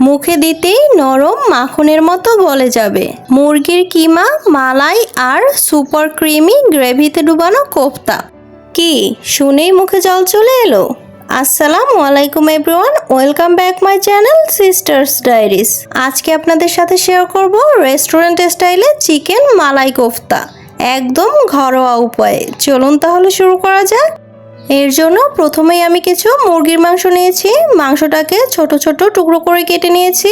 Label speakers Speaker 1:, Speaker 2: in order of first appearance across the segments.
Speaker 1: মুখে দিতেই নরম মাখনের মতো গলে যাবে। মুরগির কিমা, মালাই আর সুপার ক্রিমি গ্রেভিতে ডুবানো কোফতা। কি, শুনেই মুখে জল চলে এলো? আসসালামু আলাইকুম everyone, welcome back my channel sisters diaries আজকে আপনাদের সাথে শেয়ার করব রেস্টুরেন্ট স্টাইলে চিকেন মালাই কোফতা। একদম ঘরোয়া উপায়ে। চলুন তাহলে শুরু করা যাক। এর জন্য প্রথমেই আমি কিছু মুরগির মাংস নিয়েছি। মাংসটাকে ছোট ছোট টুকরো করে কেটে নিয়েছি।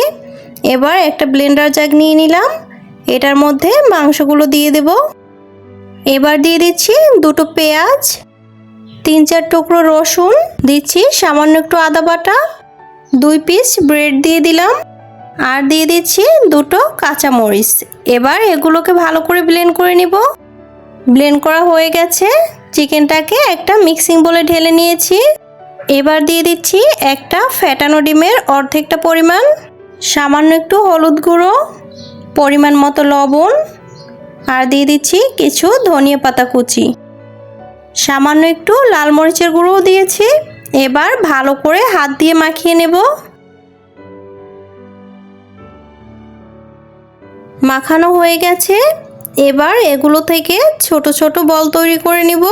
Speaker 1: এবার একটা ব্লেন্ডার জাগ নিয়ে নিলাম। এটার মধ্যে মাংসগুলো দিয়ে দেব। এবার দিয়ে দিচ্ছি দুটো পেঁয়াজ, তিন চার টুকরো রসুন, দিচ্ছি সামান্য একটু আদা বাটা, দুই পিস ব্রেড দিয়ে দিলাম। আর দিয়ে দিচ্ছি দুটো কাঁচামরিচ। এবার এগুলোকে ভালো করে ব্লেন্ড করে নিব। ব্লেন্ড করা হয়ে গেছে। চিকেনটাকে একটা মিক্সিং বলে ঢেলে নিয়েছি। এবার দিয়ে দিচ্ছি একটা ফ্যাটানো ডিমের অর্ধেকটা পরিমাণ, সামান্য একটু হলুদ গুঁড়ো, পরিমাণ মতো লবণ, আর দিয়ে দিচ্ছি কিছু ধনিয়া পাতা কুচি। সামান্য একটু লাল মরিচের গুঁড়োও দিয়েছি। এবার ভালো করে হাত দিয়ে মাখিয়ে নেব। মাখানো হয়ে গেছে। এবার এগুলো থেকে ছোট ছোট বল তৈরি করে নিব।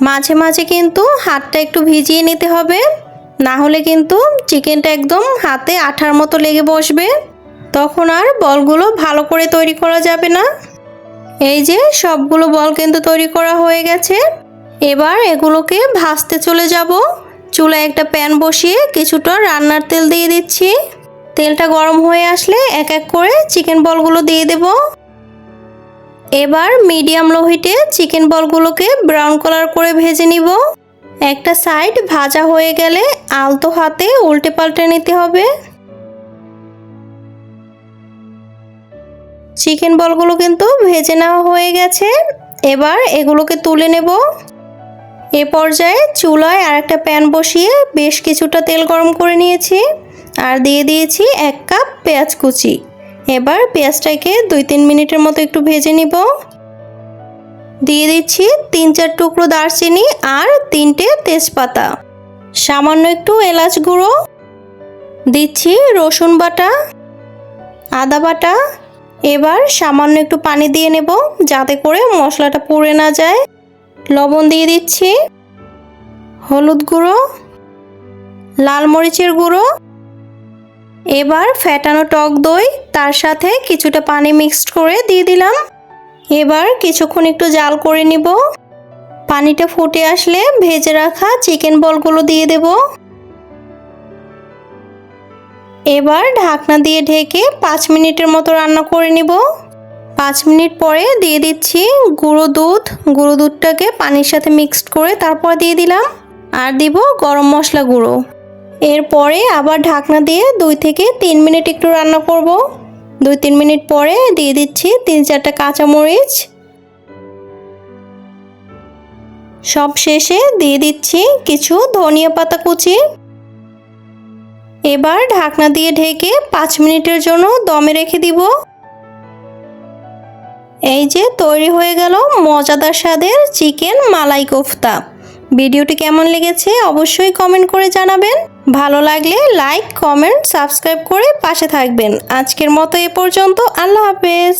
Speaker 1: মাঝে মাঝে কিন্তু হাতটা একটু ভিজিয়ে নিতে হবে। না হলে কিন্তু চিকেনটা একদম হাতে আঠার মতো লেগে বসবে। তখন আর বলগুলো ভালো করে তৈরি করা যাবে না। এই যে সবগুলো বল কিন্তু তৈরি করা হয়ে গেছে। এবার এগুলোকে ভাজতে চলে যাব। চুলায় একটা প্যান বসিয়ে কিছুটা রান্নার তেল দিয়ে দিচ্ছি। তেলটা গরম হয়ে আসলে এক এক করে চিকেন বলগুলো দিয়ে দেব। এবার মিডিয়াম লো হিটে চিকেন বলগুলোকে ব্রাউন কালার করে ভেজে নিব। একটা সাইড ভাজা হয়ে গেলে আলতো হাতে উল্টে পাল্টে নিতে হবে। চিকেন বলগুলো কিন্তু ভেজে নেওয়া হয়ে গেছে। এবার এগুলোকে তুলে নেব। এ পর্যায়ে চুলায় আর একটা প্যান বসিয়ে বেশ কিছুটা তেল গরম করে নিয়েছি। আর দিয়ে দিয়েছি এক কাপ পেঁয়াজ কুচি। এবার পেঁয়াজটাকে দুই তিন মিনিটের মতো একটু ভেজে নিব। দিয়ে দিচ্ছি তিন চার টুকরো দারচিনি আর তিনটে তেজপাতা। সামান্য একটু এলাচ গুঁড়ো। দিচ্ছি রসুন বাটা, আদা বাটা। এবার সামান্য একটু পানি দিয়ে নেব যাতে করে মশলাটা পুড়ে না যায়। লবণ দিয়ে দিচ্ছি হলুদ গুঁড়ো, লাল মরিচের গুঁড়ো। এবার ফ্যাটানো টক দই, তার সাথে কিছুটা পানি মিক্সড করে দিয়ে দিলাম। এবার কিছুক্ষণ একটু জাল করে নিব। পানিটা ফুটে আসলে ভেজে রাখা চিকেন বলগুলো দিয়ে দেব। এবার ঢাকনা দিয়ে ঢেকে পাঁচ মিনিটের মতো রান্না করে নিব। পাঁচ মিনিট পরে দিয়ে দিচ্ছি গুঁড়ো দুধ। গুঁড়ো দুধটাকে পানির সাথে মিক্সড করে তারপর দিয়ে দিলাম। আর দিব গরম মশলা গুঁড়ো। এরপরে আবার ঢাকনা দিয়ে দুই থেকে তিন মিনিট একটু রান্না করব। দুই তিন মিনিট পরে দিয়ে দিচ্ছি তিন চারটা কাঁচামরিচ। সব শেষে দিয়ে দিচ্ছি কিছু ধনিয়া পাতা কুচি। এবার ঢাকনা দিয়ে ঢেকে পাঁচ মিনিটের জন্য দমে রেখে দিব। এই যে তৈরি হয়ে গেল মজাদার স্বাদের চিকেন মালাই কোফতা। ভিডিওটি কেমন লেগেছে অবশ্যই কমেন্ট করে জানাবেন। ভালো লাগলে লাইক কমেন্ট সাবস্ক্রাইব করে পাশে থাকবেন। আজকের মতো এ পর্যন্ত, আল্লাহ হাফেজ।